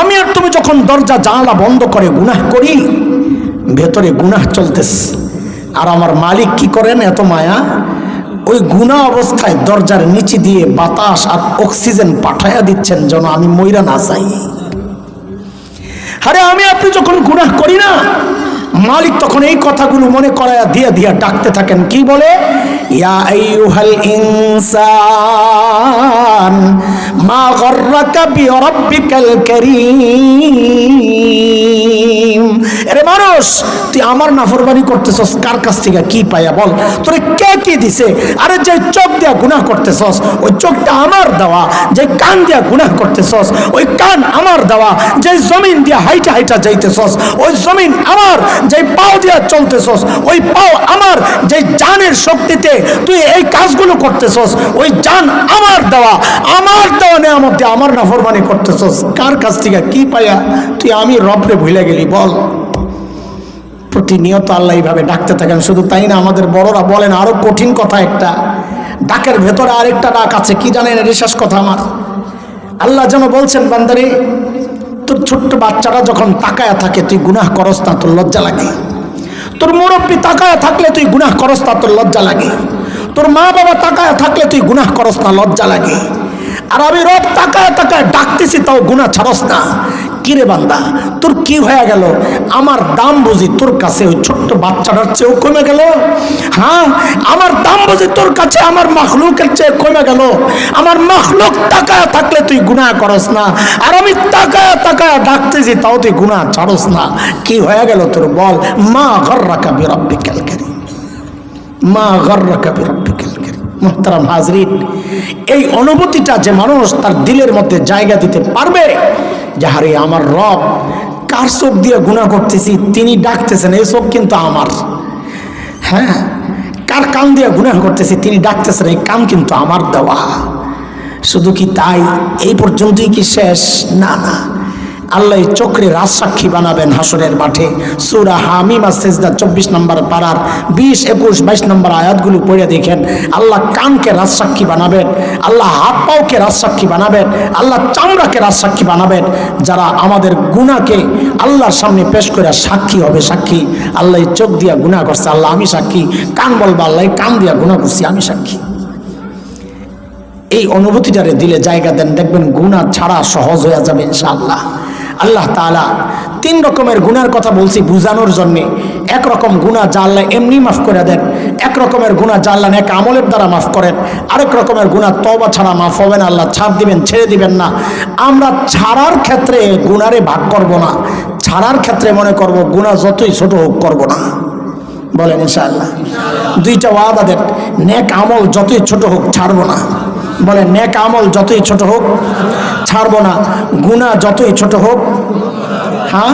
আমি আর তুমি যখন দরজা জানালা বন্ধ করে গুনাহ করি, ভেতরে গুনাহ চলতেছে। আর আমার মালিক কি করেন এত মায়া? ওই গুণা অবস্থায় দরজার নিচে দিয়ে বাতাস আর অক্সিজেন পাঠাইয়া দিচ্ছেন যেন আমি ময়রা না চাই আরে আমি আপনি যখন গুনাহ করি না, মালিক তখন এই কথাগুলো মনে করায়া দিয়া দিয়া ডাকতে থাকেন। কি বলে? ইয়া আইয়ুহাল ইনসান আরে মানুষ, তুই আমার নাফরমানি করতেছস, কার কাছ থেকে কি পাইয়া বল? তোরে কে কি দিছে? আরে যে চোখ দিয়া গুনাহ করতেছস, ওই চোখটা আমার দেওয়া। যে কান দিয়া গুনাহ করতেছস, ওই কান আমার দেওয়া। যে জমিন দিয়া হাইটা হাইটা যাইতেছস, ওই জমিন আমার। যে দিয়া চলতেছস, ওই পাও আমার যে জানের শক্তিতে তুই এই কাজগুলো করতেছস, ওই জান আমার দেওয়া আমার দেওয়া নেয়ামত আমার নাফরমানি করতেছস। কার কাছ থেকে কি পাইয়া তুই আমি রবরে ভুলে গেলি বল। প্রতিনিয়ত আল্লাহ এইভাবে ডাকতে থাকেন, শুধু তাই না আমাদের বড়রা বলেন আরও কঠিন কথা একটা। ডাকের ভেতরে আরেকটা ডাক আছে, কি জানেন এটা কথা আমার? আল্লাহ যেন বলছেন, বান্দারে, তোর ছোট্ট বাচ্চারা যখন তাকায়া থাকে, তুই গুনাহ করস না, তোর লজ্জা লাগে। তোর মুরব্বী তাকায় থাকলে তুই গুনাহ করস না, তোর লজ্জা লাগে। তোর মা বাবা তাকায় থাকলে তুই গুনাহ করস না, লজ্জা লাগে। আর আমি রব তাকায় তাকায় ডাকতেছি, তাও গুণা ছাড়স না। কিরে বান্দা? তোর কি হয়ে গেল? আমার দাম বুঝি তোর কাছে ওই ছোট্ট বাচ্চাটার চেয়েও কমে গেল? হ্যাঁ? আমার দাম বুঝি তোর কাছে আমার মাখলুকের চেয়ে কমে গেল? আমার মাখলুক তাকায় থাকলে তুই গুণা করস না। আর আমি তাকায় তাকায় ডাকতেছি, তাও তুই গুণা ছাড়স না। কি হয়ে গেল তোর বল? মা ঘর রাখা বিরব্বি ক্যালকারি মা ঘর রাখা বিরব্বি ক্যালকারি মোহতারাম হাজরিন, এই অনুভূতিটা যে মানুষ তার দিলের মধ্যে জায়গা দিতে পারবে যাহারে আমার রব কার চোখ দিয়ে গুণা করতেছি, তিনি ডাকতেছেন, এই চোখ কিন্তু আমার। হ্যাঁ? কার কান দিয়ে গুণা করতেছি, তিনি ডাকতেছেন, এই কান কিন্তু আমার দেওয়া। শুধু কি তাই? এই পর্যন্তই কি শেষ? না না। আল্লাহ চক্রে রাজসাক্ষী বানাবেন হাসরের মাঠে। সুরা হামিমা সেজদা চব্বিশ নম্বর পাড়ার বিশ, একুশ, বাইশ নম্বর আয়াতগুলো পড়ে দেখেন। আল্লাহ কানকে রাজসাক্ষী বানাবেন, আল্লাহ হাত পাওকে রাজসাক্ষী বানাবেন, আল্লাহ চামড়াকে রাজসাক্ষী বানাবেন। যারা আমাদের গুণাকে আল্লাহর সামনে পেশ করে সাক্ষী হবে সাক্ষী। আল্লাহ চোখ দিয়া গুণা করছে, আল্লাহ আমি সাক্ষী। কান বলবা, আল্লাহ কান দিয়া গুণা করছি, আমি সাক্ষী। এই অনুভূতিটারে দিলে জায়গা দেন, দেখবেন গুণা ছাড়া সহজ হয়ে যাবে ইনশাআল্লাহ। আল্লাহ তাআলা তিন রকমের গুনার কথা বলছি বুঝানোর জন্যে। এক রকম গুণা আল্লাহ এমনি মাফ করে দেন, এক রকমের গুণা আল্লাহ এক আমলের দ্বারা মাফ করেন, আরেক রকমের গুণা তবা ছাড়া মাফ হবে না, আল্লাহ ছাড় দিবেন, ছেড়ে দিবেন না। আমরা ছাড়ার ক্ষেত্রে গুণারে ভাগ করব না, ছাড়ার ক্ষেত্রে মনে করব গুণা যতই ছোট হোক করব না। বলেন ইনশাআল্লাহ। দুইটা ওয়াদা দেন, নেক আমল যতই ছোট হোক ছাড়বো না। বলে নেক আমল যতই ছোট হোক ছাড়বো না গুণা যতই ছোট হোক হ্যাঁ?